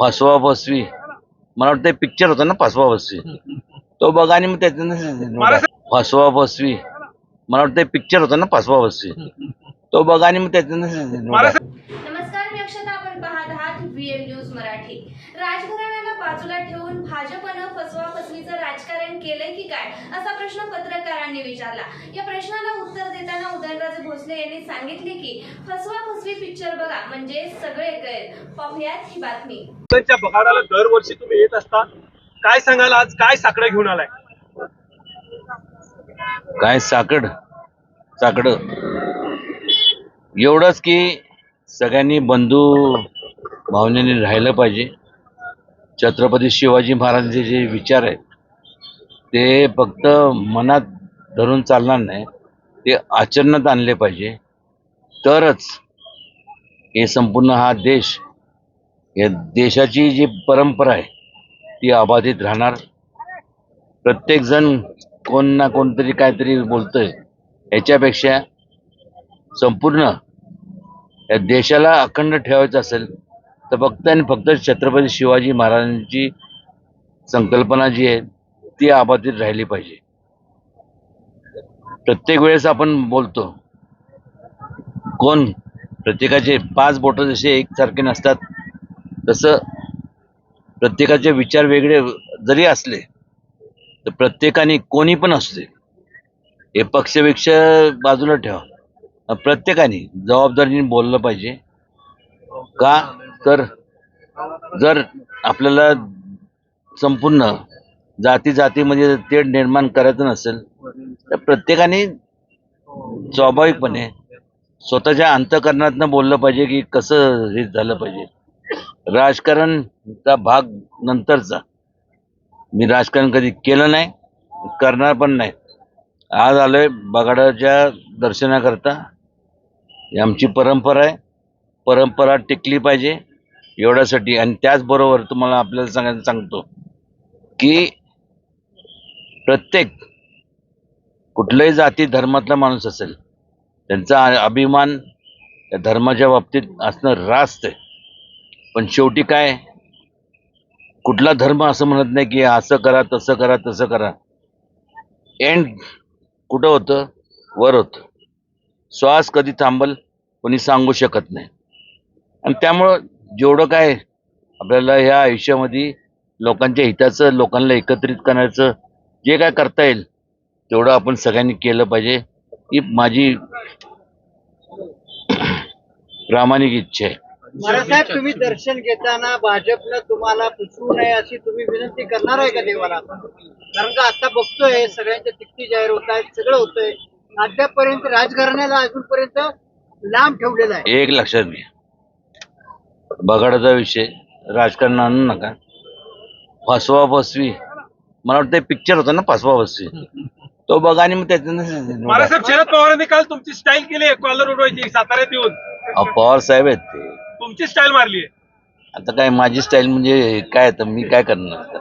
फसवा फसवी. मला वाटतं पिक्चर होता ना फसवा फसवी. तो बघा आणि मग त्याच्यानं फसवा फसवी. मला वाटतं पिक्चर होता ना फसवा फसवी. तो बघा आणि मग त्याच्यानं नमस्कार मी अक्षता. आपण पाहत आहात व्हीएम न्यूज मराठी. राजघराण्याला बाजूला ठेवून भाजपनं फसवा फसवीचं राजकारण केलंय की काय? असा प्रश्न पत्रकारांनी विचारला. या प्रश्नाला उत्तर भोसले यांनी सांगितले की फसवा फसवी पिक्चर बघा म्हणजे सगळे कळेल पाहुयात ही बातमी. त्यांच्या बगाडाला दरवर्षी तुम्ही येत असता. काय सांगाल आज? काय साकडं घेऊन आलाय? काय साकड? साकड. एवढंच की सगळ्यांनी बंधू भावनेने राहिलं पाहिजे. छत्रपती शिवाजी महाराजांचे जे विचार आहेत ते फक्त मनात धरून चालणार नाही. ते आचरणात आणले पाहिजे. तरच हे संपूर्ण हा देश या देशाची जी परंपरा आहे ती अबाधित राहणार. प्रत्येकजण कोण ना कोणतरी काहीतरी बोलतोय. याच्यापेक्षा संपूर्ण या देशाला अखंड ठेवायचं असेल तर फक्त आणि फक्त छत्रपती शिवाजी महाराजांची संकल्पना जी आहे ती अबाधित राहिली पाहिजे. प्रत्येक वेळेस आपण बोलतो. कोण? प्रत्येकाचे पाच बोटं जसे एकसारखे नसतात तसं प्रत्येकाचे विचार वेगळे जरी असले तर प्रत्येकाने कोणी पण असते हे पक्षपेक्ष बाजूला ठेवा. प्रत्येकाने जबाबदारीने बोललं पाहिजे. का? तर जर आपल्याला संपूर्ण जाती जातीमध्ये तेढ निर्माण करायचं नसेल तर प्रत्येकाने स्वाभाविकपणे स्वतःच्या अंतकरणातनं बोललं पाहिजे की कसं हे झालं पाहिजे. राजकारणचा भाग नंतरचा. मी राजकारण कधी केलं नाही करणार पण नाही. आज आलोय बगाडाच्या दर्शनाकरता. आमची परंपरा आहे. परंपरा टिकली पाहिजे एवढ्यासाठी. आणि त्याचबरोबर तुम्हाला आपल्याला सांगायचं सांगतो की प्रत्येक कुठल्याही जाती धर्मातला माणूस असेल त्यांचा अभिमान त्या धर्माच्या बाबतीत असणं रास्त आहे. पण शेवटी काय? कुठला धर्म असं म्हणत नाही की असं करा तसं करा तसं करा. एंड कुठं होतं? वर होतं. श्वास कधी थांबल कोणी सांगू शकत नाही. आणि त्यामुळं जेवढं काय आपल्याला ह्या आयुष्यामध्ये लोकांच्या हिताचं लोकांना एकत्रित करण्याचं जे काय करता येईल तेवढं आपण सगळ्यांनी केलं पाहिजे. ही माझी प्रामाणिक इच्छा आहे. महाराज तुम्ही दर्शन घेताना भाजपनं तुम्हाला फसवू नये अशी तुम्ही विनंती करणार आहे का देवाला? कारण का आता बघतोय सगळ्यांच्या तिकटी जाहीर होत आहेत सगळं होतंय. अद्यापर्यंत राजघराण्याला अजूनपर्यंत लांब ठेवलेला आहे. एक लक्षात घ्या. बगाडाचा विषय राजकारण आणू नका. फसवा फसवी. मला वाटतं पिक्चर होता ना फसवा फसवी. तो बघा आणि मग त्याच्यानं बाळासाहेब शरद पवारांनी काल तुमची स्टाईल केली आहे कॉलर उडवायची साताऱ्यात येऊन. अहो, पवार साहेब आहेत ते. तुमची स्टाईल मारली आता काय माझी स्टाईल म्हणजे काय आता मी काय करणार?